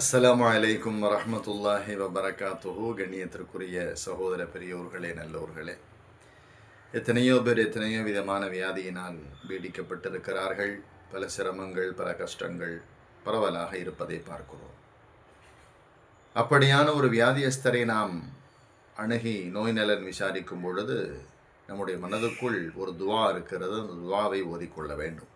அஸ்ஸலாமு அலைக்கும் வரமத்துல்லாஹி வபரகாத்துஹு. கண்ணியத்திற்குரிய சகோதர பெரியோர்களே நல்லோர்களே. எத்தனையோ பேர் எத்தனையோ விதமான வியாதியினால் பீடிக்கப்பட்டிருக்கிறார்கள். பல சிரமங்கள் பல கஷ்டங்கள் பரவலாக இருப்பதை பார்க்கிறோம். அப்படியான ஒரு வியாதியஸ்தரை நாம் அணுகி நோய் நலன் விசாரிக்கும் பொழுது நம்முடைய மனதுக்குள் ஒரு துவா இருக்கிறது. அந்த துவாவை ஓதிக்கொள்ள வேண்டும்.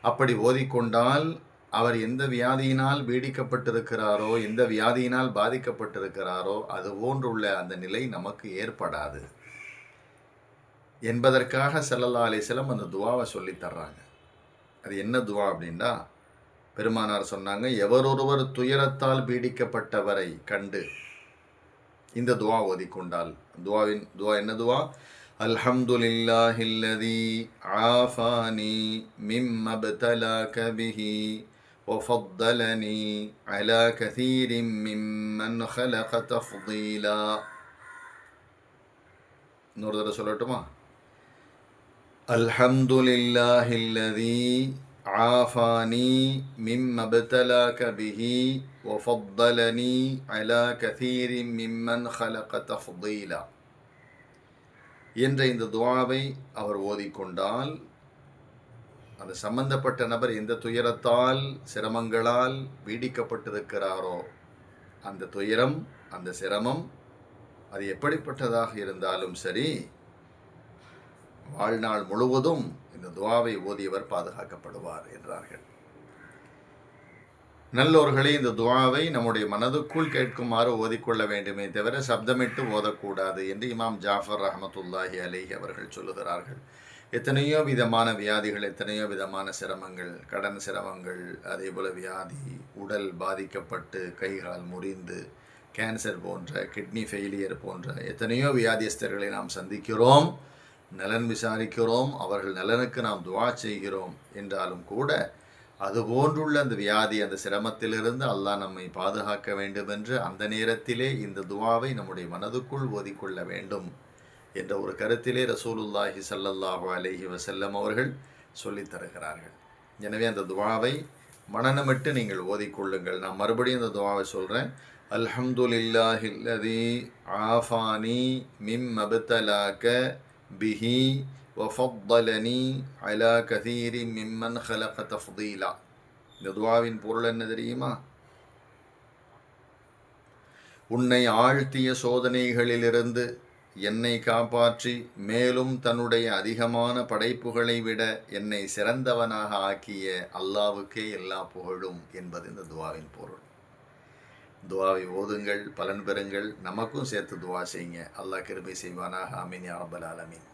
அப்படி ஓதிக்கொண்டால் அவர் எந்த வியாதியினால் பீடிக்கப்பட்டிருக்கிறாரோ எந்த வியாதியினால் பாதிக்கப்பட்டிருக்கிறாரோ அது போன்றுள்ள அந்த நிலை நமக்கு ஏற்படாது. என்பதற்காக செல்லல்லா அலிசலம் அந்த துவாவை சொல்லி அது என்ன துவா அப்படின்னா பெருமானார் சொன்னாங்க எவரொருவர் துயரத்தால் பீடிக்கப்பட்டவரை கண்டு இந்த துவா ஓதிக்கொண்டால். துவாவின் துவா என்ன துவா? அல்ஹம்துலில்லாஹில்லதி ஆஃபானி மிம் அப்தலாக பிஹி وفضلني على كثير ممن خلق تفضيلا இன்னொரு தடவை சொல்லட்டுமா அல்ஹம்துலில்லாஹில்லதி عافاني مما ابتلاك به وفضلني على كثير ممن خلق تفضيلا என்ற இந்த துவாவை அவர் ஓதிக்கொண்டால் அந்த சம்பந்தப்பட்ட நபர் எந்த துயரத்தால் சிரமங்களால் பீடிக்கப்பட்டிருக்கிறாரோ அந்த துயரம் அந்த சிரமம் அது எப்படிப்பட்டதாக இருந்தாலும் சரி வாழ்நாள் முழுவதும் இந்த துவாவை ஓதியவர் பாதுகாக்கப்படுவார் என்றார்கள். நல்லோர்களே இந்த துவாவை நம்முடைய மனதுக்குள் கேட்குமாறு ஓதிக்கொள்ள வேண்டுமே தவிர சப்தமிட்டு ஓதக்கூடாது என்று இமாம் ஜாஃபர் ரஹமத்துல்லாஹி அலேஹி அவர்கள் சொல்லுகிறார்கள். எத்தனையோ விதமான வியாதிகள் எத்தனையோ விதமான சிரமங்கள் கடன் சிரமங்கள் அதே போல் வியாதி உடல் பாதிக்கப்பட்டு கைகால் முறிந்து கேன்சர் போன்ற கிட்னி ஃபெயிலியர் போன்ற எத்தனையோ வியாதியஸ்தர்களை நாம் சந்திக்கிறோம் நலன் விசாரிக்கிறோம் அவர்கள் நலனுக்கு நாம் துவா செய்கிறோம் என்றாலும் கூட அது போன்றுள்ள அந்த வியாதி அந்த சிரமத்திலிருந்து அல்லாஹ் நம்மை பாதுகாக்க வேண்டும் என்று அந்த நேரத்திலே இந்த துவாவை நம்முடைய மனதுக்குள் ஓதிக்கொள்ள வேண்டும். என்ற ஒரு கருத்திலே ரசூலுல்லாஹி சல்லல்லாஹு அலைஹி வசல்லம் அவர்கள் சொல்லித் தருகிறார்கள். எனவே அந்த துவாவை மனநமிட்டு நீங்கள் ஓதிக்கொள்ளுங்கள். நான் மறுபடியும் அந்த துவாவை சொல்கிறேன் அல்ஹம்துலில்லாஹில்லதி ஆஃபானி மிம் அபுத்தலாக்க பிஹி வஃபத்தலனி அலா கதீரி மிம்மன் ஹலக தஃதீலா. இந்த துவாவின் பொருள் என்ன தெரியுமா? உன்னை ஆழ்த்திய சோதனைகளிலிருந்து என்னை காப்பாற்றி மேலும் தன்னுடைய அதிகமான படைப்புகளை விட என்னை சிறந்தவனாக ஆக்கிய அல்லாவுக்கே எல்லா புகழும் என்பது இந்த துவாவின் பொருள். துவாவை ஓதுங்கள் பலன் பெறுங்கள். நமக்கும் சேர்த்து துவா செய்யுங்க. அல்லாஹ் கிருபை செய்வானாக. அமீன் யா அலமீன்